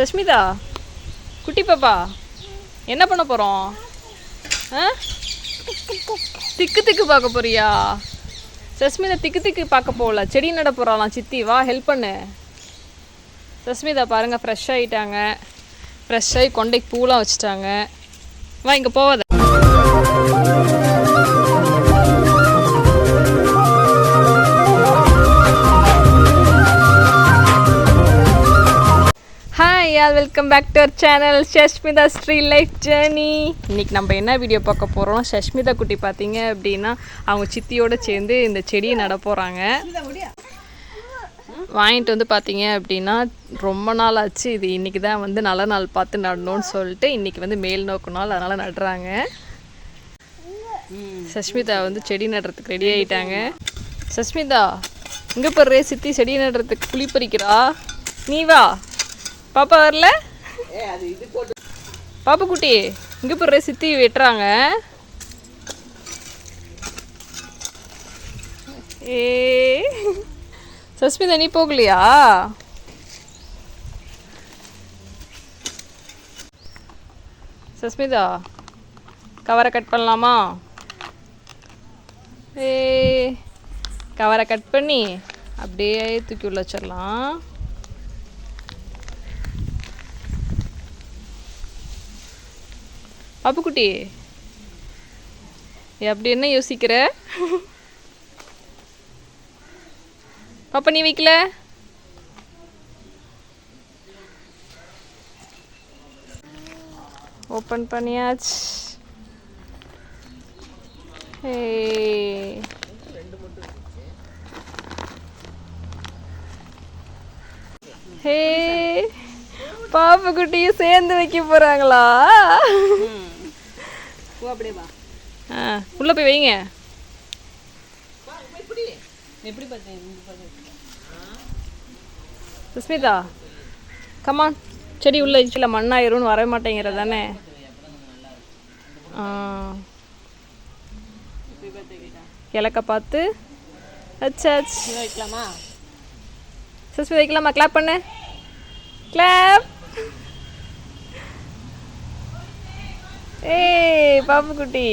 சஷ்மிதா? குட்டி பாப்பா என்ன பண்ண போகிறோம் ஆ? திக்கு திக்கு பார்க்க போறியா? சஸ்மிதா திக்கு திக்கு பார்க்க போகல. செடி நட போகிறாளாம் சித்தி. வா ஹெல்ப் பண்ணு. சஸ்மிதா பாருங்க ஃப்ரெஷ் ஆகிட்டாங்க ஃப்ரெஷ் ஆகி கொண்டைக்கு பூலாம் வச்சுட்டாங்க. வா இங்கே போவாத. All welcome back to our channel Shashmitha street life journey இன்னைக்கு நம்ம என்ன வீடியோ பார்க்க போகிறோம் ஷஷ்மிதா குட்டி பார்த்தீங்க அப்படின்னா அவங்க சித்தியோடு சேர்ந்து இந்த செடியை நட போகிறாங்க வாங்கிட்டு வந்து பார்த்தீங்க அப்படின்னா ரொம்ப நாள் ஆச்சு. இது இன்றைக்கி தான் வந்து நல்ல நாள் பார்த்து நடணும்னு சொல்லிட்டு இன்றைக்கி வந்து மேல் நோக்கு நாள் அதனால் நடுறாங்க. சஷ்மிதா வந்து செடி நடுறதுக்கு ரெடி ஆகிட்டாங்க சஷ்மிதா இங்கே போடுறே சித்தி செடி நடுறதுக்கு குளிப்பறிக்கிறா நீ வா. பாப்பா வரல? பாப்பு குட்டி இங்கே போடுற சித்தி வெட்டுறாங்க. ஏ. சஸ்மிதா நீ போகலையா? சஸ்மிதா கவரை கட் பண்ணலாமா? ஏ கவரை கட் பண்ணி அப்படியே தூக்கி உள்ள வச்சிடலாம் அப்புக்குட்டி அப்படி என்ன யோசிக்கிற? பாப்பா நீ வைக்கல? ஓப்பன் பண்ணியாச்சு. ஹே ஹே பாப்புக்குட்டியும் சேர்ந்து வைக்க போறாங்களா? அப்படியே வா. ஆ உள்ள போய் வைங்க. எப்படி சுஸ்மிதா கமான் செடி உள்ள வச்சுல மண்ணாயிரும்னு வர மாட்டேங்கிற தானே? இலக்க பார்த்து. அச்சா வைக்கலாமா? சுஸ்மிதா வைக்கலாமா? கிளாப் பண்ணு. கிளாப் ஏய் பாப்பு குட்டி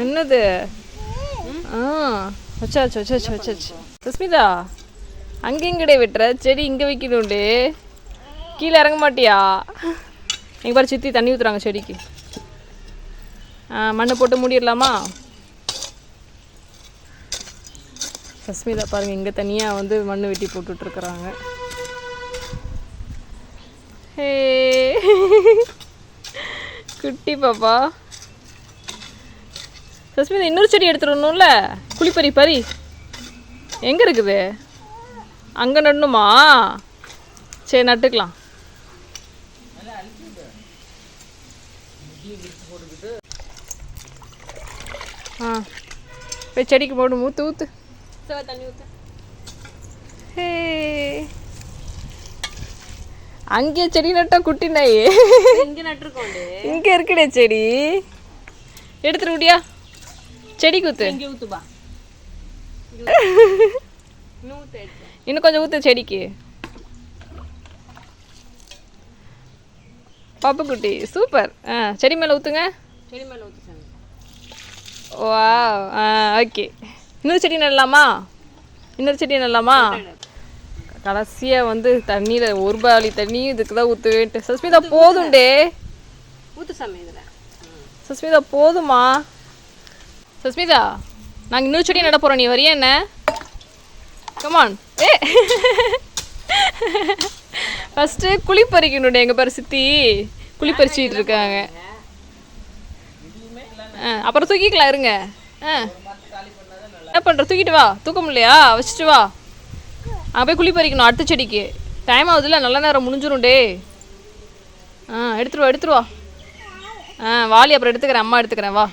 என்னது? ஆ வச்சாச்சு வச்சாச்சு வச்சாச்சு. சுஸ்மிதா அங்கே இங்கடே வெட்டுற. செடி இங்கே வைக்கணும்டே. கீழே இறங்க மாட்டியா? எங்க பாரு சித்தி தண்ணி ஊற்றுறாங்க செடிக்கு. ஆ மண்ணை போட்டு மூடிடலாமா? சஸ்மிதா பாருங்க இங்கே தனியாக வந்து மண் வெட்டி போட்டுட்ருக்குறாங்க ஹே. குட்டி பாப்பா. சஸ்மிதா இன்னொரு செடி எடுத்துடணும்ல? குளிப்பறி பறி. எங்கே இருக்குது? அங்கே நடணுமா? சரி நட்டுக்கலாம். ஆ. போய் செடிக்கு போடு ஊத்து ஊத்து. சிவ தண்ணி ஊற்று ஹே. அங்கேயே செடி நட்டா குட்டி நாயே. இங்கே நட்டுருக்கோண்டு. இங்கே இருக்குடே செடி. எடுத்துட்டு விடியா செடி குத்து. இங்கே ஊற்றுப்பா இன்னும் கொஞ்சம் ஊத்து செடிக்கு. பாப்பு குட்டி சூப்பர். ஆ செடி மேலே ஊற்றுங்க செடி மேலே ஊற்று சாமி. வா ஆ ஓகே இன்னொரு செடி நடலாமா இன்னொரு செடி நடலாமா கடைசியாக வந்து தண்ணியில் ஒரு பாலி தண்ணி இதுக்கு தான் ஊற்றுவேன்ட்டு சஸ்மிதா போதும்டே ஊற்று சாமி இதில். சுஸ்மிதா போதுமா? சுஸ்மிதா நாங்கள் இன்னொரு செடி நட போகிறோம் நீ வரியா என்ன? கமான் ஏ. ஃபஸ்ட்டு குழி பறிக்கணும்டே எங்கள் பாரு சித்தி. குழி இருக்காங்க. ஆ அப்புறம் தூக்கிக்கலாம் இருங்க. ஆ. என்ன பண்ணுற தூக்கிட்டு வா. தூக்க முடியலையா? வச்சுட்டு வா. அங்கே போய் குழி பறிக்கணும் அடுத்த செடிக்கு. டைம் ஆகுதுல்ல நல்ல நேரம் முடிஞ்சிரும் டே. ஆ எடுத்துருவா வா வா. ஆ வாலி அப்புறம் எடுத்துக்கிறேன் அம்மா எடுத்துக்கிறேன் வா.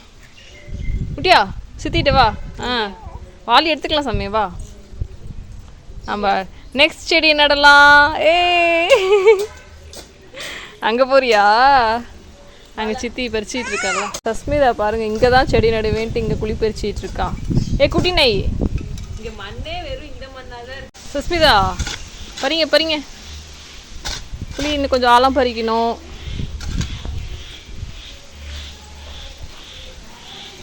குட்டியா சுற்றிட்டு வா. ஆ வாலி எடுத்துக்கலாம் சாமி வா. நம்ம நெக்ஸ்ட் செடி நடலாம் ஏ. அங்கே போறியா? அங்கே சித்தி பறிச்சிட்டு இருக்கால சஸ்மிதா பாருங்க இங்கே தான் செடி நடுவேன்ட்டு இங்கே குழி பறிச்சிட்டு இருக்கான். ஏ குட்டி நை இங்கே மண்ணே வெறும் இந்த மண்ணாக தான் இருக்கு சுஸ்மிதா பறிங்க பறிங்க புளி இன்னும் கொஞ்சம் ஆழம் பறிக்கணும்.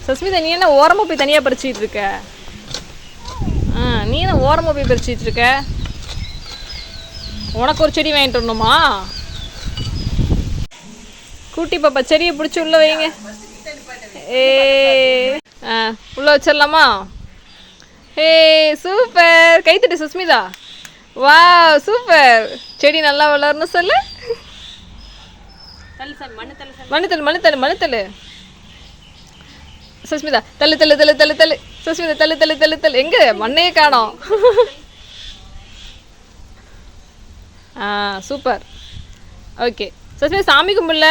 சஸ்மிதா நீ என்ன ஓரமாக போய் தனியாக பறிச்சிட்டு இருக்க? ஆ நீ என்ன ஓரமாக போய் பறிச்சிட்டு இருக்க? உனக்கு ஒரு செடி வாங்கிட்டு வரணுமா? கூட்டி பாப்பா செடியை பிடிச்சி உள்ளே வைங்க. ஏ ஆ உள்ளே வச்சிடலாமா? ஏ சூப்பர் கைத்தட்டு சுஸ்மிதா. வா சூப்பர் செடி நல்லா வளரணும் சொல்லு. மனுத்தல் மனுத்தல் மனுத்தல் சுஸ்மிதா தள்ளு தள்ளு தள்ளு தள்ளு தள்ளு. சுஸ்மிதா தள்ளு தள்ளு தள்ளு தள்ளு. எங்க? மண்ணையே காணோம். ஆ சூப்பர் ஓகே சுஸ்மிதா சாமி கும்பிடல?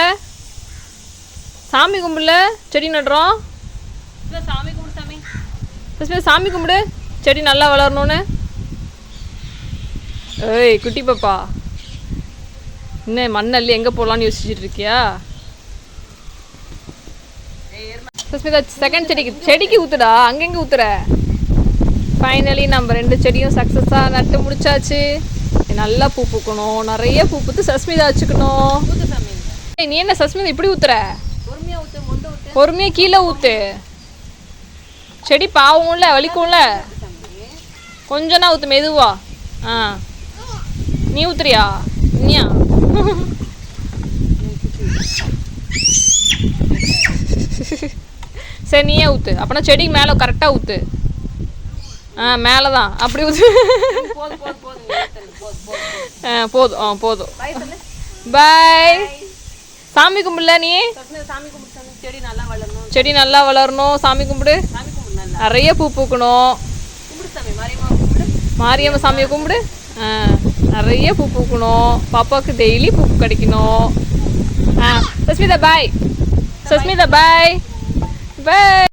சாமி கும்பிடல? செடி நடுறோம்? சாமி கும்பிடு சாமி. சுஸ்மிதா சாமி கும்பிடு. செடி நல்லா வளரணும்னு? ஏய் குட்டி பாப்பா. என்ன மண்ணல்லி எங்கே போகலான்னு யோசிச்சுட்டு இருக்கியா? சுஸ்மிதா செகண்ட் செடிக்கு செடிக்கு ஊத்துடா. அங்கெங்க ஊத்துற? ஃபைனலி நம்ம ரெண்டு செடியும் சக்ஸஸாக நட்டு முடிச்சாச்சு. நல்லா பூ பூக்கணும். நிறைய பூ பூத்து சஸ்மிதா வச்சுக்கணும். நீ என்ன சஸ்மிதா இப்படி ஊத்துற? பொறுமையாக கீழே ஊத்து. செடி பாவம்ல வலிக்கும்ல? சாமி கொஞ்சனா ஊத்து மெதுவா. ஆ. நீ ஊத்துறியா? நீயா சரி நீயே ஊத்து. அப்பனா செடிக்கு மேலே கரெக்டாக ஊத்து. ஆ மேலே தான் அப்படி போதும் ஆ போதும் ஆ போதும் பாய் சாமி கும்பிடல நீ? செடி நல்லா வளரணும். செடி நல்லா வளரணும். சாமி கும்பிடு. நிறைய பூ பூக்கணும். மாரியம்மன் சாமியை கும்பிடு. ஆ நிறைய பூ பூக்கணும். பாப்பாவுக்கு டெய்லி பூ கிடைக்கணும். ஆ சஸ்மிதா பாய் சஸ்மிதா பாய் பாய்